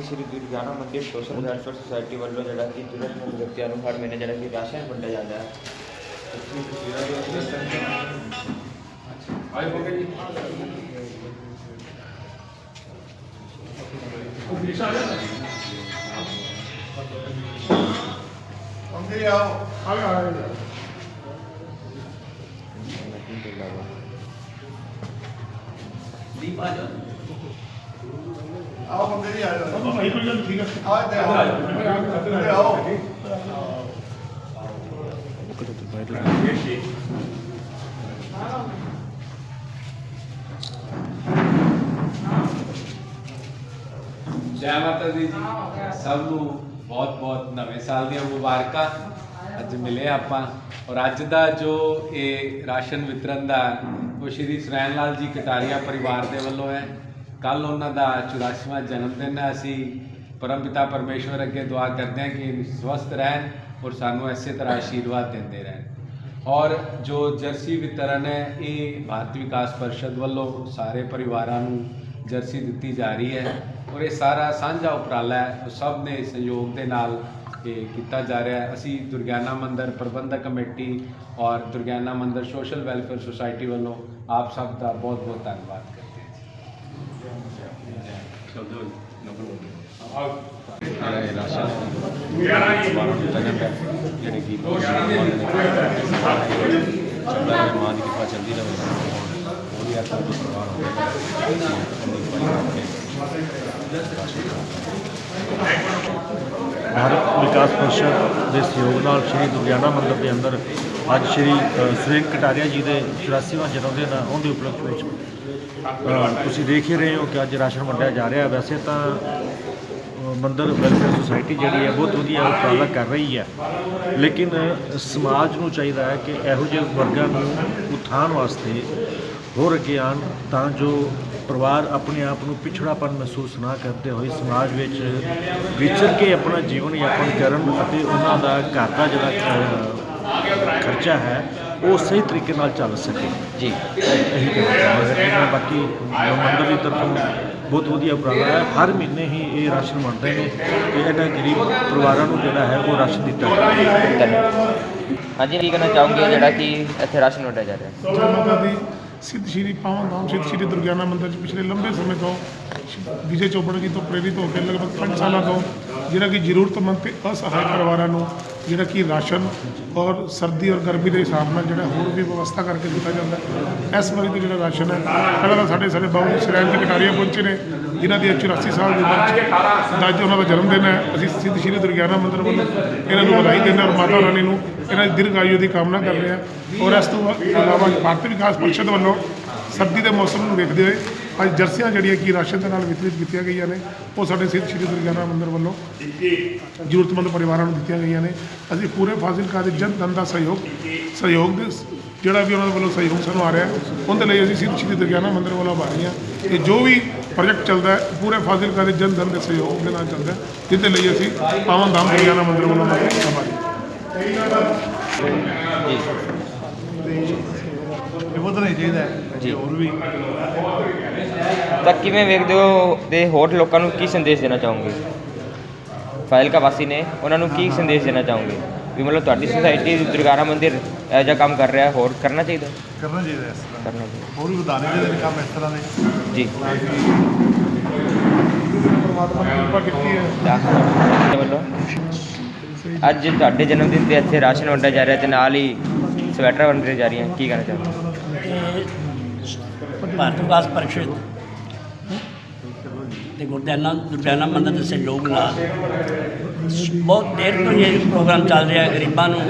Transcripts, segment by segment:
कि श्री दुर्गाना मंदिर social welfare society वालों जरा कि जरूरतमंद व्यक्ति हर महीने जरा कि राशन बंटा जाता है। ਆਓ ਅੰਦਰ ਹੀ ਆ ਜਾਓ। ਭਾਈ ਕੋਈ ਗੱਲ ਠੀਕ ਹੈ ਆਓ ਇੱਧਰ ਆਓ। ਇੱਧਰ ਆਓ। ਜੈ ਮਾਤਾ ਦੀ ਜੀ। ਸਭ ਨੂੰ ਬਹੁਤ ਬਹੁਤ ਨਵੇਂ ਸਾਲ ਦੀਆਂ ਮੁਬਾਰਕਾਂ। ਅੱਜ ਮਿਲੇ ਆਪਾਂ। ਔਰ ਅੱਜ ਦਾ ਜੋ ਇਹ ਰਾਸ਼ਨ ਵਿਤਰਨ ਦਾ ਉਹ ਸ਼੍ਰੀ ਸੁਰੈਣ ਲਾਲ ਜੀ ਕਟਾਰੀਆ ਪਰਿਵਾਰ ਦੇ ਵੱਲੋਂ ਹੈ। ਕੱਲ ਉਹਨਾਂ ਦਾ 84ਵਾਂ ਜਨਮ ਦਿਨ ਹੈ। ਅਸੀਂ ਪਰਮਪਿਤਾ ਪਰਮੇਸ਼ਵਰ ਅੱਗੇ ਦੁਆ ਕਰਦੇ ਹਾਂ ਕਿ ਸਵਸਥ ਰਹਿਣ ਔਰ ਸਾਨੂੰ ਇਸੇ ਤਰ੍ਹਾਂ ਆਸ਼ੀਰਵਾਦ ਦਿੰਦੇ ਰਹਿਣ। ਔਰ ਜੋ ਜਰਸੀ ਵਿਤਰਨ ਹੈ, ਇਹ ਭਾਰਤ ਵਿਕਾਸ ਪਰਿਸ਼ਦ ਵੱਲੋਂ ਸਾਰੇ ਪਰਿਵਾਰਾਂ ਨੂੰ ਜਰਸੀ ਦਿੱਤੀ ਜਾ ਰਹੀ ਹੈ ਔਰ ਇਹ ਸਾਰਾ ਸਾਂਝਾ ਉਪਰਾਲਾ ਹੈ। ਉਹ ਸਭ ਨੇ ਸਹਿਯੋਗ ਦੇ ਨਾਲ ਇਹ ਕੀਤਾ ਜਾ ਰਿਹਾ ਹੈ। ਅਸੀਂ ਦੁਰਗਿਆਨਾ ਮੰਦਰ ਪ੍ਰਬੰਧਕ ਕਮੇਟੀ ਔਰ ਦੁਰਗਿਆਨਾ ਮੰਦਰ ਸੋਸ਼ਲ ਵੈਲਫੇਅਰ ਸੁਸਾਇਟੀ ਵੱਲੋਂ ਆਪ ਸਭ ਦਾ ਬਹੁਤ ਬਹੁਤ ਧੰਨਵਾਦ ਕਰਦੇ ਹਾਂ ਜੀ ਸ਼ਬਦੋ ਜਿਹੜਾ ਇਹ ਰਾਸ਼ਨ ਸਮਾਰੋਹ ਦਿੱਤਾ ਜਾਂਦਾ ਹੈ ਜਿਹੜੇ ਕਿ ਚੱਲਦਾ ਹੈ ਮਾਂ ਦੀ ਕਿਰਪਾ ਚੱਲਦੀ ਰਹੇ ਉਹਦੀ ਆਤਮਾ ਤੋਂ ਪਰਵਾਹ ਹੋਵੇ ਭਾਰਤ ਵਿਕਾਸ ਪਰਿਸ਼ਦ ਦੇ ਸਹਿਯੋਗ ਨਾਲ ਸ਼੍ਰੀ ਦੁਰਗਿਆਨਾ ਮੰਦਿਰ ਦੇ ਅੰਦਰ ਅੱਜ ਸ਼੍ਰੀ ਅ, ਸੁਰੇਨ ਕਟਾਰੀਆ ਜੀ ਦੇ 84ਵਾਂ ਜਨਮ ਦਿਨ ਹੈ ਉਹਦੇ ਉਪਲਕਸ਼ ਵਿੱਚ ਤੁਸੀਂ ਦੇਖ ਹੀ ਰਹੇ ਹੋ ਕਿ ਅੱਜ ਰਾਸ਼ਨ ਵੰਡਿਆ ਜਾ ਰਿਹਾ। ਵੈਸੇ ਤਾਂ ਅ, ਵੈਲਫੇਅਰ ਸੁਸਾਇਟੀ ਜਿਹੜੀ ਹੈ ਬਹੁਤ ਵਧੀਆ ਉਪਰਾਲਾ ਕਰ ਰਹੀ ਹੈ। ਲੇਕਿਨ ਸਮਾਜ ਨੂੰ ਚਾਹੀਦਾ ਹੈ ਕਿ ਇਹੋ ਜਿਹੇ ਵਰਗਾਂ ਨੂੰ ਉਥਾਨ ਵਾਸਤੇ ਹੋਰ ਅੱਗੇ ਆਉਣ ਤਾਂ ਜੋ ਪਰਿਵਾਰ ਆਪਣੇ ਆਪ ਨੂੰ ਪਿਛੜਾਪਨ ਮਹਿਸੂਸ ਨਾ ਕਰਦੇ ਹੋਏ ਸਮਾਜ ਵਿੱਚ ਵਿਚਰ ਕੇ ਆਪਣਾ ਜੀਵਨ ਯਾਪਨ ਕਰਨ ਅਤੇ ਉਹਨਾਂ ਦਾ ਘਰ ਦਾ ਜਿਹੜਾ ਖਰਚਾ ਹੈ ਉਹ ਸਹੀ ਤਰੀਕੇ ਨਾਲ ਚੱਲ ਸਕੇ। ਜੀ। ਇਹੀ ਕਹਿਣਾ ਚਾਹਾਂਗਾ। ਮੈਂ ਬਾਕੀ ਮੰਦਰ ਦੀ ਤਰਫੋਂ ਬਹੁਤ ਵਧੀਆ ਉਪਰਾਲਾ ਹੈ। ਹਰ ਮਹੀਨੇ ਹੀ ਇਹ ਰਾਸ਼ਨ ਵੰਡਦੇ ਨੇ ਤੇ ਇਹਨਾਂ ਗਰੀਬ ਪਰਿਵਾਰਾਂ ਨੂੰ ਜਿਹੜਾ ਹੈ ਉਹ ਰਾਸ਼ਨ ਦਿੱਤਾ ਜਾਂਦਾ ਹੈ ਧੰਨਵਾਦ। ਹਾਂਜੀ ਕੀ ਕਹਿਣਾ ਚਾਹੋਗੇ ਜਿਹੜਾ ਕਿ ਇੱਥੇ ਰਾਸ਼ਨ ਵੰਡਿਆ ਜਾ ਰਿਹਾ ਹੈ। ਜੈ ਮਾਤਾ ਦੀ ਸਿੱਧ ਸ਼੍ਰੀ ਪਾਵਨ ਧਾਮ ਸਿੱਧ ਸ਼੍ਰੀ ਦੁਰਗਿਆਨਾ ਮੰਦਿਰ 'ਚ ਪਿਛਲੇ ਲੰਬੇ ਸਮੇਂ ਤੋਂ ਵਿਜੇ ਚੋਪੜਾ ਜੀ ਤੋਂ ਪ੍ਰੇਰਿਤ ਹੋ ਕੇ ਲਗਭਗ 5 ਸਾਲਾਂ ਤੋਂ ਜਿਹੜਾ ਕਿ ਜ਼ਰੂਰਤਮੰਦ ਤੇ ਅਸਹਾਇ ਪਰਿਵਾਰਾਂ ਨੂੰ ਜਿਹੜਾ ਕਿ ਰਾਸ਼ਨ ਔਰ ਸਰਦੀ ਔਰ ਗਰਮੀ ਦੇ ਹਿਸਾਬ ਨਾਲ ਜਿਹੜਾ ਹੋਰ ਵੀ ਵਿਵਸਥਾ ਕਰਕੇ ਦਿੱਤਾ ਜਾਂਦਾ ਇਸ ਵਾਰੀ ਦਾ ਜਿਹੜਾ ਰਾਸ਼ਨ ਹੈ, ਪਹਿਲਾਂ ਤਾਂ ਸਾਡੇ ਸਾਡੇ ਬਾਬੂ ਜੀ ਸਰੈਣ ਦੀ ਕਟਾਰੀਆਂ ਪਹੁੰਚੇ ਨੇ, ਜਿਨ੍ਹਾਂ ਦੀ 84 ਸਾਲ ਦੀ ਉਮਰ 'ਚ ਅੱਜ ਉਹਨਾਂ ਦਾ ਜਨਮ ਦਿਨ ਹੈ। ਅਸੀਂ ਸਿੱਧ ਸ਼੍ਰੀ ਦੁਰਗਿਆਨਾ ਮੰਦਿਰ ਵੱਲੋਂ ਇਹਨਾਂ ਨੂੰ ਵਧਾਈ ਦਿੰਦੇ ਹਾਂ ਔਰ ਮਾਤਾ ਰਾਣੀ ਨੂੰ ਇਹਨਾਂ ਦੀ ਦੀਰਘ ਆਯੂ ਦੀ ਕਾਮਨਾ ਕਰਦੇ ਹਾਂ। ਔਰ ਇਸ ਤੋਂ ਇਲਾਵਾ ਭਾਰਤ ਵਿਕਾਸ ਪਰਿਸ਼ਦ ਵੱਲੋਂ ਸਰਦੀ ਦੇ ਮੌਸਮ ਨੂੰ ਵੇਖਦੇ ਹੋਏ ਅੱਜ ਜਰਸੀਆਂ ਜਿਹੜੀਆਂ ਕਿ ਰਾਸ਼ਨ ਦੇ ਨਾਲ ਵਿਤਰਿਤ ਕੀਤੀਆਂ ਗਈਆਂ ਨੇ, ਉਹ ਸਾਡੇ ਸਿੱਧ ਸ਼੍ਰੀ ਦੁਰਗਿਆਨਾ ਮੰਦਿਰ ਵੱਲੋਂ ਜ਼ਰੂਰਤਮੰਦ ਪਰਿਵਾਰਾਂ ਨੂੰ ਦਿੱਤੀਆਂ ਗਈਆਂ ਨੇ। ਅਸੀਂ ਪੂਰੇ ਫਾਜ਼ਿਲਕਾ ਦੇ ਜਨ ਧਨ ਦਾ ਸਹਿਯੋਗ ਸਹਿਯੋਗ ਦੇ ਜਿਹੜਾ ਵੀ ਉਹਨਾਂ ਦੇ ਵੱਲੋਂ ਸਹਿਯੋਗ ਸਾਨੂੰ ਆ ਰਿਹਾ ਉਹਦੇ ਲਈ ਅਸੀਂ ਸਿੱਧ ਸ਼੍ਰੀ ਦੁਰਗਿਆਨਾ ਮੰਦਿਰ ਵੱਲੋਂ ਆਭਾਰੀ ਹਾਂ ਇਹ ਜੋ ਵੀ ਪ੍ਰੋਜੈਕਟ ਚੱਲਦਾ ਹੈ, ਪੂਰੇ ਫਾਜ਼ਿਲਕਾ ਦੇ ਜਨ ਧਨ ਦੇ ਸਹਿਯੋਗ ਦੇ ਨਾਲ ਚੱਲਦਾ ਜਿਹਦੇ ਲਈ ਅਸੀਂ ਪਾਵਨ ਧਾਮ ਦੁਰਗਿਆਨਾ ਮੰਦਿਰ ਵੱਲੋਂ ਆਭਾਰੀ ਹਾਂ। ਇਹ ਵਧਣਾ ਹੀ ਚਾਹੀਦਾ ਹੈ। ਜੀ। ਹੋਰ ਵੀ ਤਾਂ ਕਿਵੇਂ ਵੇਖਦੇ ਹੋ ਤੇ ਹੋਰ ਲੋਕਾਂ ਨੂੰ ਕੀ ਸੰਦੇਸ਼ ਦੇਣਾ ਚਾਹੋਗੇ? ਫਾਇਲਕਾ ਵਾਸੀ ਨੇ ਉਹਨਾਂ ਨੂੰ ਕੀ ਸੰਦੇਸ਼ ਦੇਣਾ ਚਾਹੋਗੇ? ਵੀ ਮਤਲਬ ਤੁਹਾਡੀ ਸੁਸਾਇਟੀ ਦੁਰਗਾਰਾ ਮੰਦਿਰ ਇਹੋ ਜਿਹਾ ਕੰਮ ਕਰ ਰਿਹਾ ਹੈ, ਹੋਰ ਕਰਨਾ ਚਾਹੀਦਾ? ਕਰਨਾ ਚਾਹੀਦਾ ਇਸ ਤਰ੍ਹਾਂ। ਕਰਨਾ ਚਾਹੀਦਾ। ਹੋਰ ਵੀ ਵਧਾਣੇ ਚਾਹੀਦੇ ਨੇ ਕੰਮ ਇਸ ਤਰ੍ਹਾਂ ਦੇ। ਜੀ। ਪਰਮਾਤਮਾ ਕਿਰਪਾ ਕੀਤੀ ਹੈ। ਵੱਲੋਂ। ਅੱਜ ਤੁਹਾਡੇ ਜਨਮ ਦਿਨ ਤੇ ਇੱਥੇ ਰਾਸ਼ਨ ਵੰਡਿਆ ਜਾ ਰਿਹਾ ਤੇ ਨਾਲ ਹੀ ਸਵੈਟਰ ਵੰਡੇ ਜਾ ਰਹੀਆਂ ਕੀ ਕਹਿਣਾ ਚਾਹੋਗੇ? ਭਾਰਤ ਵਿਕਾਸ ਪਰਿਸ਼ਦ। ਤੇ ਗੁਰਦਿਆਨਾ ਦੁਰਗਿਆਨਾ ਮੰਦਰ ਦੇ ਸਹਿਯੋਗ ਨਾਲ ਬਹੁਤ ਦੇਰ ਤੋਂ ਇਹ ਪ੍ਰੋਗਰਾਮ ਚੱਲ ਰਿਹਾ ਹੈ। ਗਰੀਬਾਂ ਨੂੰ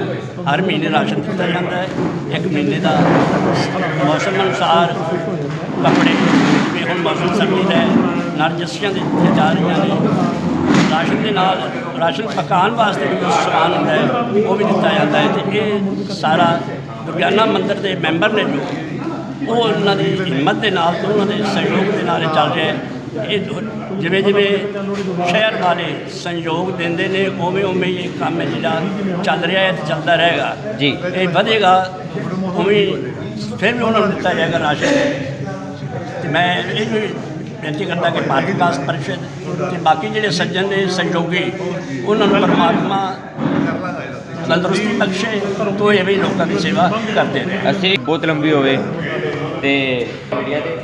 ਹਰ ਮਹੀਨੇ ਰਾਸ਼ਨ ਦਿੱਤਾ ਜਾਂਦਾ ਹੈ। ਇੱਕ ਮਹੀਨੇ ਦਾ ਮੌਸਮ ਅਨੁਸਾਰ ਕੱਪੜੇ ਵੀ ਹੁਣ ਮੌਸਮ ਸਰਦੀ ਦਾ ਨਰਜਸੀਆਂ ਦੇ ਦਿੱਤੀਆਂ ਜਾ ਰਹੀਆਂ ਨੇ। ਰਾਸ਼ਨ ਦੇ ਨਾਲ ਰਾਸ਼ਨ ਪਕਾਉਣ ਵਾਸਤੇ ਵੀ ਜੋ ਸਮਾਨ ਹੁੰਦਾ ਹੈ, ਉਹ ਵੀ ਦਿੱਤਾ ਜਾਂਦਾ ਹੈ। ਤੇ ਇਹ ਸਾਰਾ ਦੁਰਗਿਆਨਾ ਮੰਦਰ ਦੇ ਮੈਂਬਰ ਨੇ ਜੋ ਉਹ ਉਹਨਾਂ ਦੀ ਹਿੰਮਤ ਦੇ ਨਾਲ ਤੇ ਉਹਨਾਂ ਦੇ ਸਹਿਯੋਗ ਦੇ ਨਾਲ ਇਹ ਚੱਲ ਰਿਹਾ ਹੈ। ਇਹ ਦੋ- ਜਿਵੇਂ ਜਿਵੇਂ ਸ਼ਹਿਰ ਵਾਲੇ ਸੰਯੋਗ ਦਿੰਦੇ ਨੇ ਉਵੇਂ ਉਵੇਂ ਹੀ ਇਹ ਕੰਮ ਹੈ ਜਿਹੜਾ ਚੱਲ ਰਿਹਾ ਹੈ ਤੇ ਚੱਲਦਾ ਰਹੇਗਾ। ਜੀ। ਇਹ ਵਧੇਗਾ ਉਵੇਂ ਫਿਰ ਵੀ ਉਹਨਾਂ ਨੂੰ ਦਿੱਤਾ ਜਾਏਗਾ ਰਾਸ਼ਨ। ਤੇ ਮੈਂ ਇਹ ਵੀ ਬੇਨਤੀ ਕਰਦਾ ਕਿ ਭਾਰਤ ਵਿਕਾਸ ਪਰਿਸ਼ਦ ਤੇ ਬਾਕੀ ਜਿਹੜੇ ਸੱਜਣ ਨੇ ਸੰਯੋਗੀ ਉਹਨਾਂ ਨੂੰ ਪਰਮਾਤਮਾ ਤੰਦਰੁਸਤੀ ਬਖਸ਼ੇ ਤੋਂ ਇਹ ਵੀ ਲੋਕਾਂ ਦੀ ਸੇਵਾ ਕਰਦੇ ਰਹੇ ਅਸੀਂ ਬਹੁਤ ਲੰਬੀ ਹੋਵੇ। ਤੇ ਮੀਡੀਆ ਤੇ